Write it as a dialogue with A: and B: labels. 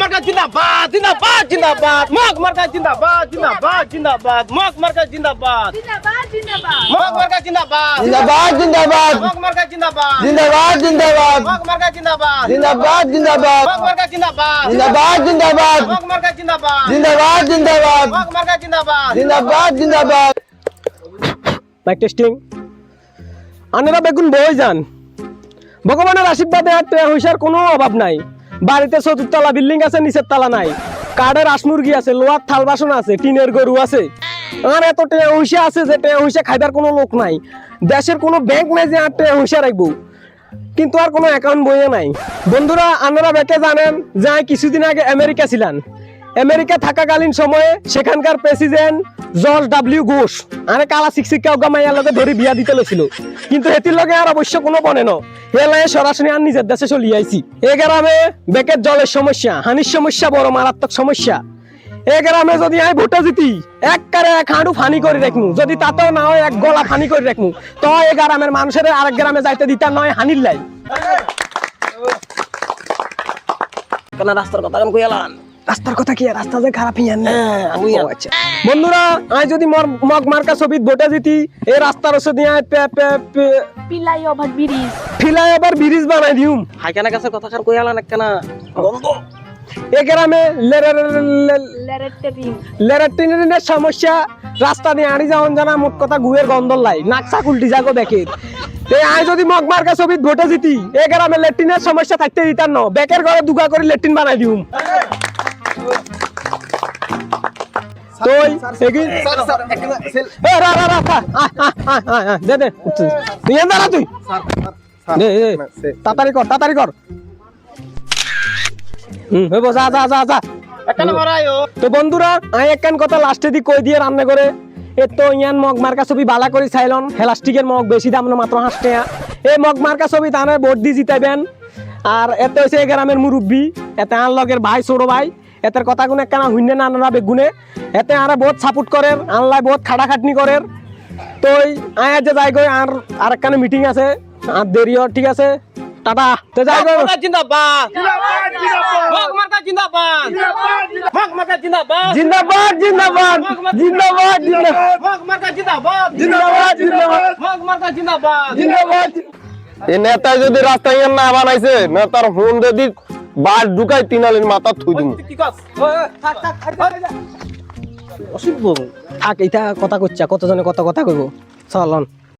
A: মার্কা জিন্দাবাদ জিন্দাবাদ জিন্দাবাদ। মগ মার্কা জিন্দাবাদ জিন্দাবাদ জিন্দাবাদ। মগ মার্কা জিন্দাবাদ। মগ মার্কা জিন্দাবাদ।
B: জিন্দাবাদ জিন্দাবাদ।
A: মগ মার্কা জিন্দাবাদ।
B: জিন্দাবাদ জিন্দাবাদ।
A: মগ মার্কা জিন্দাবাদ।
B: জিন্দাবাদ জিন্দাবাদ।
A: মগ মার্কা জিন্দাবাদ।
B: জিন্দাবাদ জিন্দাবাদ।
A: মগ মার্কা জিন্দাবাদ।
B: জিন্দাবাদ জিন্দাবাদ।
A: মগ মার্কা জিন্দাবাদ।
B: জিন্দাবাদ জিন্দাবাদ।
C: মাইক টেস্টিং আনেরা বেগুন বই যান। ভগবানের আশীর্বাদে হুইসার কোনো অভাব নাই। বাড়িতে চতুর্তলা বিল্ডিং আছে, নিচের তালা নাই। কাঠের মুরগি আছে, লোহার থাল বাসন আছে, টিনের গরু আছে। আর এত টেয়া পয়সা আছে যে টেয়া পয়সা খাইবার কোনো লোক নাই। দেশের কোনো ব্যাংক নাই যে আর টেয়া পয়সা রাখব। কিন্তু আর কোনো অ্যাকাউন্ট বইয়ে নাই। বন্ধুরা, আপনারা বেকে জানেন যে কিছুদিন আগে আমেরিকা ছিলেন আমেরিকা থাকাকালীন সময়ে সেখানকার প্রেসিডেন্ট জর্জ ডাব্লিউ ঘোষ। আরে কালা শিক্ষিকা ওগা মাইয়ার লগে ধরে বিয়া দিতে লেছিল কিন্তু হেতির লগে আর অবশ্য কোনো বনে ন। হেলায় সরাসরি আর নিজের দেশে চলি আইছি। এ গ্রামে বেকের জলের সমস্যা, হানির সমস্যা, বড় মারাত্মক সমস্যা। এ গ্রামে যদি আমি ভোটে জিতি, এক কারে এক হাঁটু ফানি করে রাখমু। যদি তাতেও না হয় এক গলা ফানি করে রাখমু। তো এই গ্রামের মানুষের আরেক গ্রামে যাইতে দিতার নয় হানির লাই। কেন রাস্তার কথা আমি কইলাম রাস্তার কথা কি? রাস্তা যে খারাপ হিয়ান না। ও আচ্ছা। বন্ধুরা আমি যদি মর- মগ মার্কা ছবিত ভোটে জিতি এই রাস্তার ওসে দিয়ে পে পে
D: পিলাই ওভার ব্রিজ।
C: ফিলাই আবার ব্রিজ বানাই দিউম।
A: হাইকানা কাছে কথা খান কইয়ালা না কেনা
C: বন্ধ। এ গ্রামে লেরাটিনের সমস্যা। রাস্তা দিয়ে আড়ি যাওয়ান জানা মোট কথা গুয়ের গন্ধ লাই। নাকসা উল্টি যাগো দেখে এই আই যদি মগ মার্কা ছবিত ভোটে জিতি এ গ্রামে লেট্রিনের সমস্যা থাকতে দিতার ন। বেকের ঘরে দুগা করে লেট্রিন বানাই দিউম। তুই এগি এ রা রা রা থা আয়, আয়, আয়, আয়, আয়, দে দে তুই এন দাঁড়া তুই। দে দে তাড়াতাড়ি কর তাড়াতাড়ি কর। হুম হইব যা যা যা যা। তো বন্ধুরা আমি একখান কথা লাস্টে দি কই দিয়ে রান্না করে। এ তো ইয়ান মগ মার্কা ছবি বালা করে চাইলন হেলাস্টিকের মগ বেশি দাম না মাত্র হাঁস টাকা এই মগ মার্কা ছবি তানে ভোট দি জিতাইবেন। আর এতে হচ্ছে এই গ্রামের মুরব্বী এতে লগের ভাই ছোট ভাই। এতের কথা গুনে একখানা হুইনে না আনারা বেগুনে এতে আরা বহুত সাপোর্ট করেন আনলাই বহুত খাটাখাটনি করেন। তো আয় যে যাই গই আর আর একখানে মিটিং আছে। আর দেরিও ঠিক আছে। টাটা তো যাই
A: মার্কা জিন্দাবাদ। জিন্দাবাদ জিন্দাবাদ।
C: জিন্দাবাদ। জিন্দাবাদ জিন্দাবাদ। জিন্দাবাদ।
A: জিন্দাবাদ
C: জিন্দাবাদ। জিন্দাবাদ
A: জিন্দাবাদ।
C: জিন্দাবাদ।
B: এই নেতা যদি রাস্তা ইয়ান না বানাইছে নেতার ফোন যদি বার ঢুকাই তিনালের মাথা থুই
A: দিন অসভ্য
C: আক এটা কথা করছা কতজনে কত কথা কইব? চলন